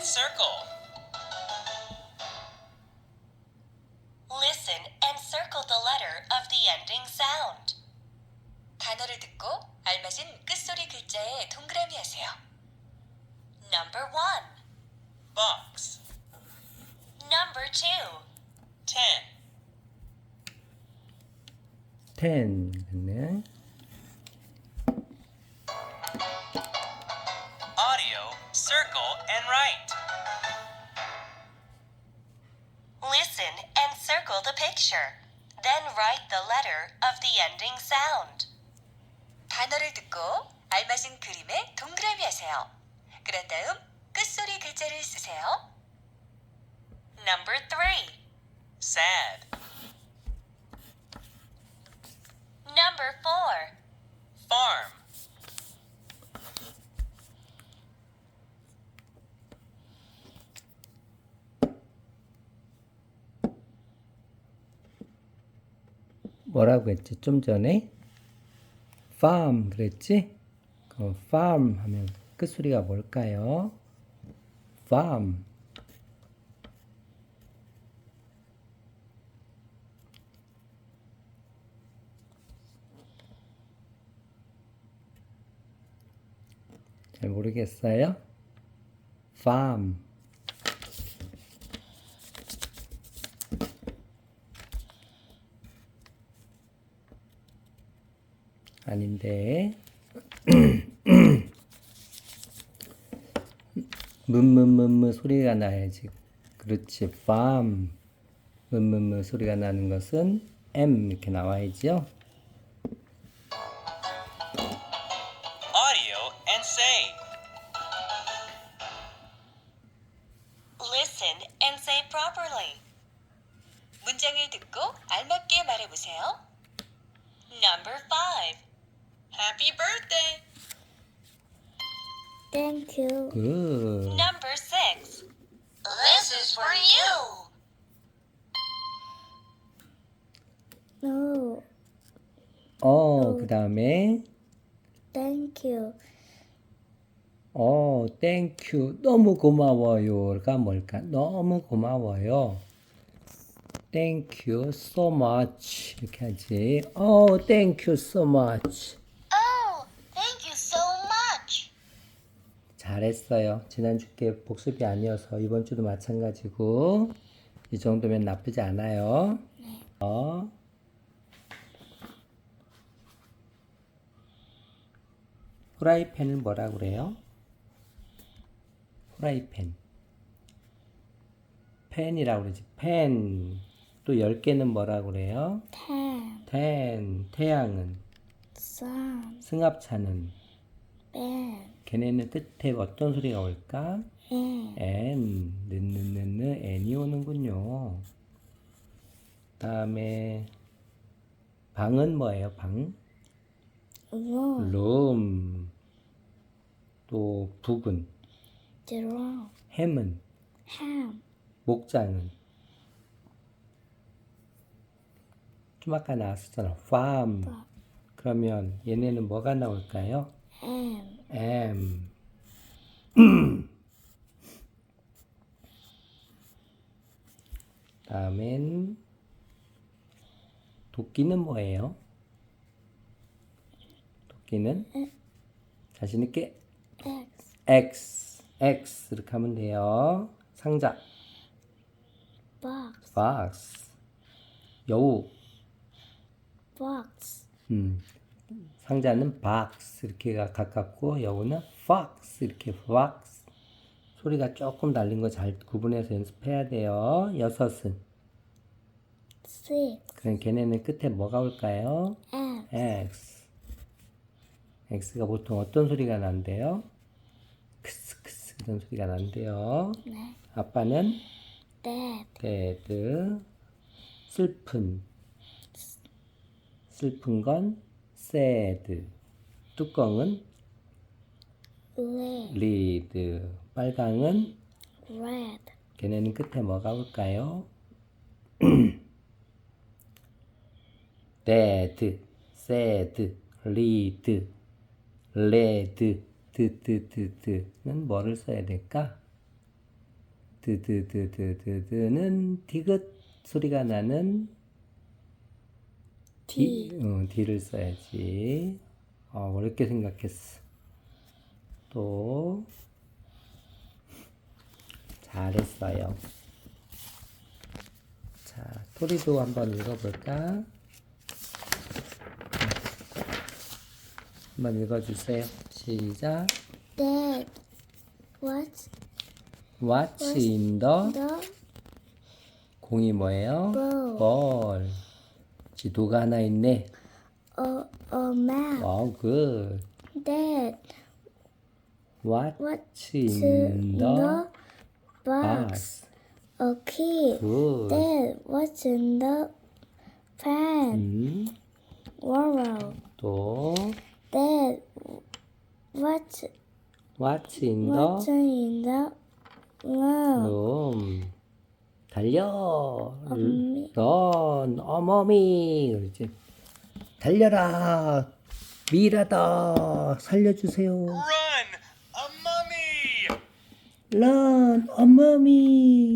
and circle. Listen and circle the letter of the ending sound. 단어를 듣고 알맞은 끝소리 글자에 동그라미 하세요. Number one. Box. Number two. Ten. 10 됐네. circle and write. Listen and circle the picture. Then write the letter of the ending sound. 단어를 듣고 알맞은 그림에 동그라미 하세요. 그런 다음 끝소리 글자를 쓰세요. Number three. Sad. Number four. Farm. 뭐라고 했지? 좀 전에 farm 그랬지? 그 farm 하면 끝소리가 뭘까요? farm 잘 모르겠어요? farm 아닌데 문문문문 소리가 나야지 그렇지 farm 문문문 소리가 나는 것은 M 이렇게 나와야지요 Audio and say. Listen and say properly. 문장을 듣고 알맞게 말해보세요. Number five. Happy birthday. Thank you. 그 Number six. This is for you. No. 어, 그 다음에 Thank you. 어, 땡큐 너무 고마워요가 뭘까? 너무 고마워요. Thank you so much 이렇게 하지. 어, thank you so much. Oh, thank you so much. 잘했어요. 지난주 게 복습이 아니어서 이번 주도 마찬가지고 이 정도면 나쁘지 않아요. 어. 후라이팬을 뭐라 그래요? 후라이팬. 펜이라고 그러지. 펜. 또 10개는 뭐라 그래요? Ten. 텐. 태양은. Sun. 승합차는. Ben. 걔네는 끝에 어떤 소리가 올까? N. N, 느느느느 N이 오는군요. 다음에 방은 뭐예요? 방? Room. 또 북은 Drum. 햄은 Ham. 목장은 좀 아까 나왔었잖아. farm. Farm. 그러면 얘네는 뭐가 나올까요? M. M. 다음엔 도끼는 뭐예요? 도끼는 자신 있게 X. X, X 이렇게 하면 돼요. 상자, Box. box, 여우, Box. 음, 상자는 box 이렇게가 가깝고 여우는 fox 이렇게 fox 소리가 조금 달린 거 잘 구분해서 연습해야 돼요. 여섯은 Six. 그럼 걔네는 끝에 뭐가 올까요? X. X X가 보통 어떤 소리가 난대요? 크스 크스 이런 소리가 난대요. 네. 아빠는 Dad. 데드 슬픈 슬픈 건 sad 뚜껑은 Red. 리드 빨강은 Red. 걔네는 끝에 뭐가 올까요? 데드 sad 리드 레드 드드드드는 뭐를 써야 될까? 드드드드드드는 디귿 소리가 나는 디, D. 어, D를 써야지. 어, 어렵게 생각했어. 또 잘했어요. 자, 토리도 한번 읽어볼까? 한번 읽어주세요. 시작. Dad, what's What's in the the 공이 뭐예요? ball? 볼. 지도가 하나 있네. A, a map. 어, good. Dad, What's what's in in the the box? box? A key. Good. Dad, what's in the pen? 음, World. 또 Dad, what's What's in what's the in the room? room? 달려. 어머니. 넌 어머미. 그렇지. 달려라. 미라다. 살려주세요. Run! A mummy! 런 어머미.